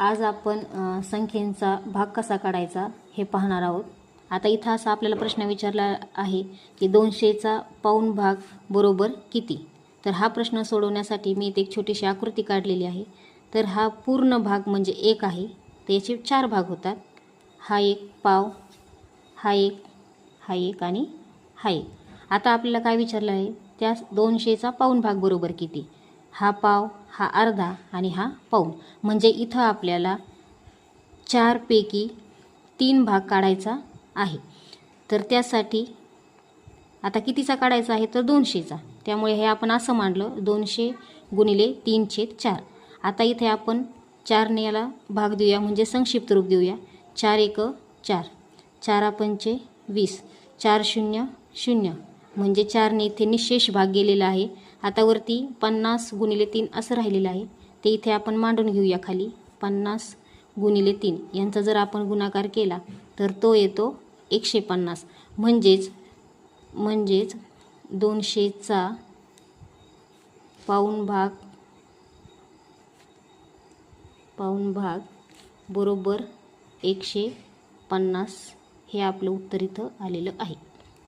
आज आपण संख्येचा भाग कसा काढायचा हे पाहणार आहोत. आता इथं असा आपल्याला प्रश्न विचारला आहे की दोनशेचा पाऊण भाग बरोबर किती? तर हा प्रश्न सोडवण्यासाठी मी इथे एक छोटीशी आकृती काढलेली आहे. तर हा पूर्ण भाग म्हणजे एक आहे. तर याचे चार भाग होतात. हा एक पाव हा एक हा एक आणि हा एक. आता आपल्याला काय विचारलं आहे? त्या दोनशेचा पाऊण भाग बरोबर किती? हा पाव हा अर्धा आणि हा पाऊण. म्हणजे इथं आपल्याला चारपैकी तीन भाग काढायचा आहे. तर त्यासाठी आता कितीचा काढायचा आहे? तर दोनशेचा. त्यामुळे हे आपण असं मांडलं दोनशे गुणिले तीन छेद चार. आता इथे आपण चारने याला भाग देऊया म्हणजे संक्षिप्त रूप देऊया. चार एक चार. चारा पंचे वीस. चार शून्य शून्य. म्हणजे चारने इथे निशेष भाग गेलेला आहे. आता वरती पन्नास गुणिले तीन असं राहिलेलं आहे. ते इथे आपण मांडून घेऊया खाली. पन्नास गुणिले तीन. यांचा जर आपण गुणाकार केला तर तो येतो एकशे पन्नास. म्हणजेच म्हणजेच दोनशेचा पाऊण भाग पाऊण भाग बरोबर एकशे पन्नास हे आपलं उत्तर इथं आलेलं आहे.